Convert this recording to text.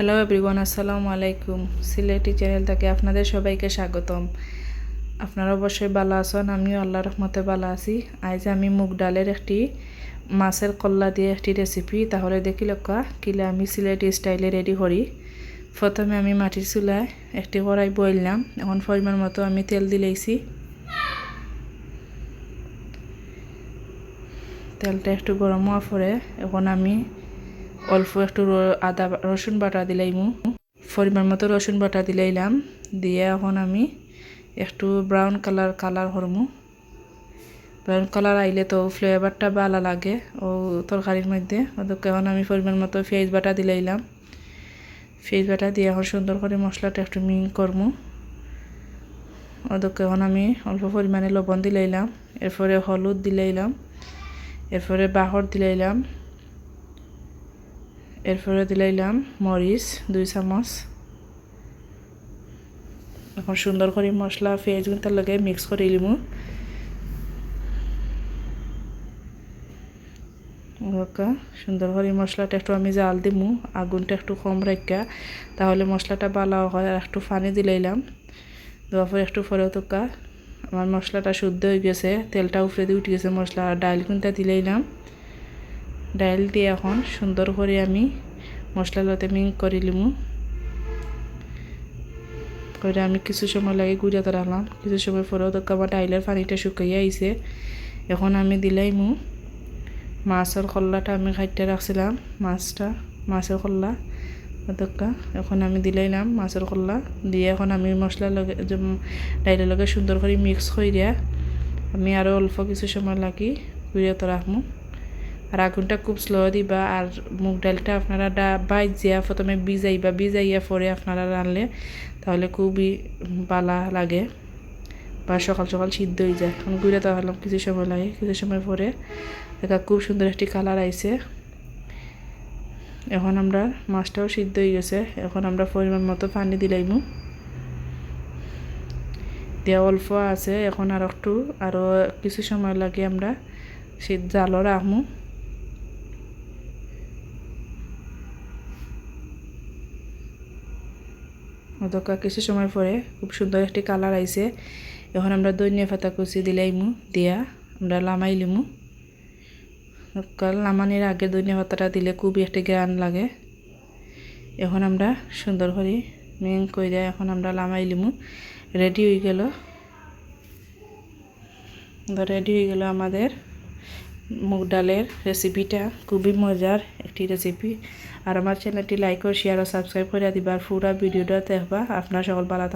Hello everyone আসসালামু আলাইকুম Sylheti channel থেকে আপনাদের সবাইকে স্বাগতম। আপনারা অবশ্যই ভালো আছেন, আমিও আল্লাহ রহমতে ভালো আছি। আজ আমি মুগ ডালের একটি মাছের কল্লা দিয়ে একটি রেসিপি তাহলে দেখি লক্কা কিলে আমি সিলেটি স্টাইলে রেডি করি। প্রথমে আমি মাটির চুলায় একটি কড়াই বইলাম এখন পরিমাণ মতো আমি তেল দিলেইছি তেলটা একটু গরম হওয়ার পরে এখন আমি অল্প একটু আদা রসুন বাটা দিলাইমু পরিমাণ মতো রসুন বাটা দিলাইলাম। দিয়ে এখন আমি একটু ব্রাউন কালার কালার করমু ব্রাউন কালার আইলে তো ফ্লেভারটা ভালো লাগে ও তরকারির মধ্যে। ওদেরকে এখন আমি পরিমাণ মতো পেঁয়াজ বাটা দিলাইলাম। পেঁয়াজ বাটা দিয়ে এখন সুন্দর করে মশলাটা একটু মিং করমু। ওদেরকে এখন আমি অল্প পরিমাণে লবণ দিলাইলাম। এরপরে হলুদ দিলাইলাম। এরপরে বাহর দিলাইলাম। এরপরে দিলাইলাম মরিচ, দুই চামচ। এখন সুন্দর করে মশলা, পেঁয়াজ তার লগে মিক্স করে লিমু সুন্দর করে মশলাটা একটু আমি জাল দিমু, আগুনটা একটু কম রাখা তাহলে মশলাটা ভালো হয় আর একটু পানি দিলাইলাম। দেওয়ার পরে একটু পরে তোকা আমার মশলাটা শুদ্ধ হয়ে গেছে, তেলটা উপরে দিয়ে উঠে গেছে মশলা, আর ডাইল কিন্তু দিলাইলাম। ডাইল দিয়ে এখন সুন্দর করে আমি মশলা লতে মিং করে লিমু করে আমি কিছু সময় লাগে গুড়িয়াতে রাখলাম। কিছু সময় পরেও তো আমার ডাইলের পানিটা শুকাইয়া আইছে। এখন আমি দিলাই দিলাইমু মাছের কল্লাটা আমি খাইতে রাখছিলাম, মাছটা, মাছের কল্লা অতকা এখন আমি দিলাইলাম মাছের কল্লা দিয়ে এখন আমি মশলার লগে ডাইলের লগে সুন্দর করে মিক্স করে দিয়া আমি আরও অল্প কিছু সময় লাগি গুড়িয়াতে রাখমু। আর আগুনটা খুব স্লো দিবা আর মুগ ডালটা আপনারা ডা বাইজিয়া প্রথমে ভিজাইবা, ভিজাইয়া পরে আপনারা রানলে তাহলে খুবই বালা লাগে বা সকাল সকাল সিদ্ধ হয়ে যায়। আমি ঘুরে তাহলে কিছু সময় লাগে, কিছু সময় পরে দেখা খুব সুন্দর একটি কালার আইছে। এখন আমরা মাছটাও সিদ্ধ হয়ে গেছে, এখন আমরা পরিমাণ মতো পানি দিলাইমু দেওয়া অল্প আছে, এখন আর একটু আরও কিছু সময় লাগে আমরা শীত জালও রাখমু। অতকা কিছু সময় পরে খুব সুন্দর একটি কালার আইছে। এখন আমরা ধনিয়া পাতা কুচি দিলাইমু দিয়া আমরা লামাই লিমু। লামানির আগে ধনিয়া পাতাটা দিলে খুবই একটি গ্রান লাগে। এখন আমরা সুন্দর করে মেং কইরা এখন আমরা লামাই লিমু। রেডি হয়ে গেল। রেডি হয়ে গেল আমাদের মুগ ডালের রেসিপিটা খুবই মজার একটি রেসিপি আর আমার চ্যানেলটি লাইক ও শেয়ার ও সাবস্ক্রাইব করে দিবার পুরা ভিডিওটা দেখবা আপনার সকল ভালো